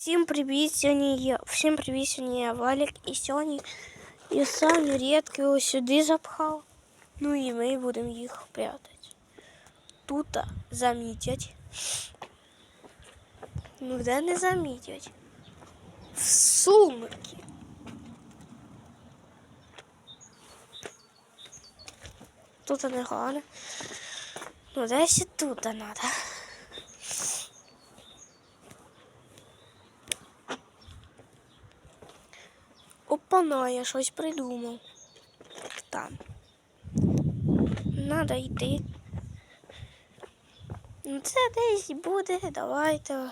Всім привіт, сьогодні я. Всім привіт, сьогодні я Валік і сьогодні я самі рідкі ось сюди запхав. Ну і ми будемо їх прятати. Тут замітять. Ну де не замітять. В сумки. Тут не гарно. Ну десь і тут треба. Опана, я щось придумав. Там. Надо йти. Ну це десь буде. Давайте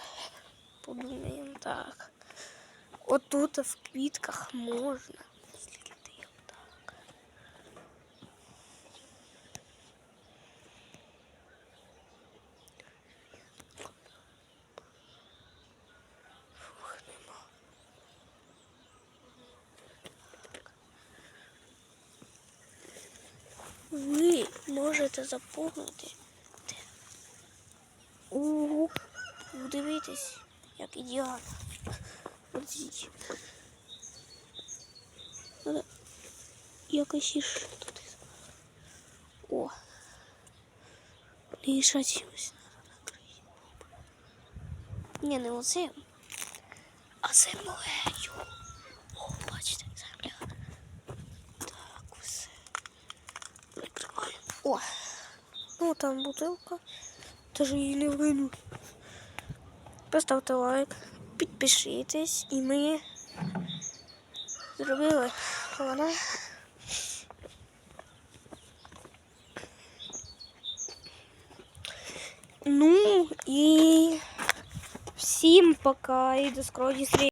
подумаємо так. Отут в квітках можна. Ви можете заповнити. Ого, дивитесь, як ідеально. Подивіть. Надо якось іще туди. О. Лишать ось надо накрити. Ні, не оцим, а землею. О, бачите, земля. О! Ну там бутилка. Даже її не вину. Поставте лайк, підпишитесь і ми зробили. Вона. Ну і всім пока і до скорої зустрічі.